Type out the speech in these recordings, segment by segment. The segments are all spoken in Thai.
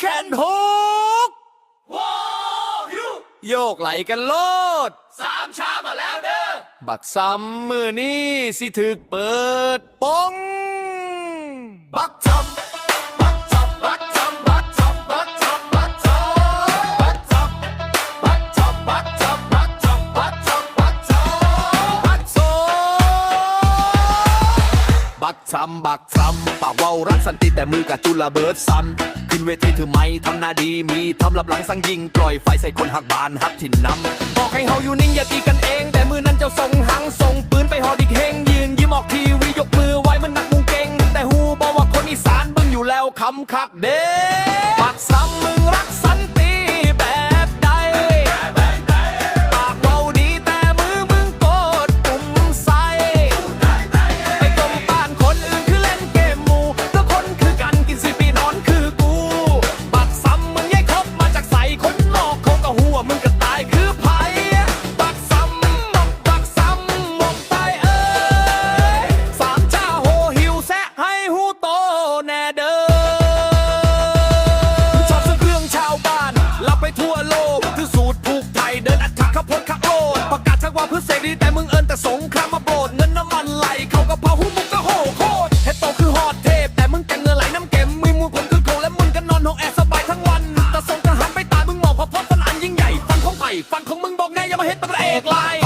แคนฮกโยกไหลกันโลด สามชามาแล้วเด้อ บักซ้ำมือนี่สิถึกเปิดปอง รักสันติแต่มือกับจุลเบิร์ดซัน ขึ้นเวทีถือไม้ทำหน้าดีมีทำลับหลังสั่งยิงปล่อยไฟใส่คนหักบานหักถิ่นนำบอกให้เฮาอยู่นิ่งอย่าตีกันเอง แต่มือนั้นเจ้าส่งหังส่งปืนไปหอดิกเฮงยืนยิ้มออกทีวียกมือไว้มันนักมุงเก่งแต่ฮูบอกว่าคนอีสานบึ้งอยู่แล้วคำคักเด้ปักซ้ำมือ ทั้งวันแต่ส่งทหารไปตายมึงมองพอพบสนานยิ่งใหญ่ ฟังของไผ่ฟังของมึงบอกแน่อย่ามาเฮ็ดเป็นพระเอกลาย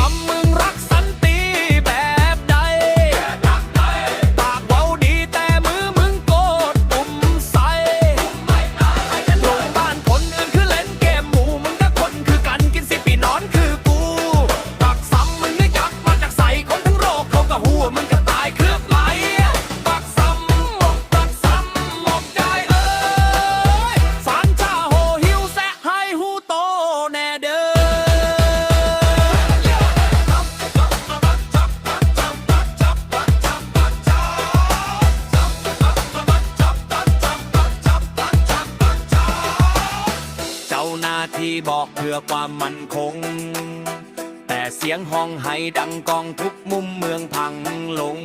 อกเพื่อความมั่นคง แต่เสียงห้องไห้ดังกองทุกมุมเมืองพังลง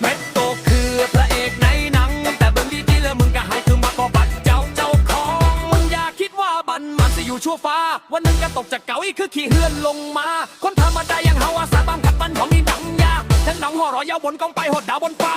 เม็ดโตคือพระเอกในหนัง แต่เบิ่งดีๆแล้วมึงก็หายคือมาปอบัตรเจ้าเจ้าของ มึงอย่าคิดว่าบันมันจะอยู่ชั่วฟ้า วันหนึงก็ตกจากเก่าอีกคือขี่เฮือนลงมา คนธรรมดาอย่างเฮาอาสาบางขัดบันของนี่ดังยากทั้งหนองห่อรอยาวบนกองไปหดดาวบนฟ้า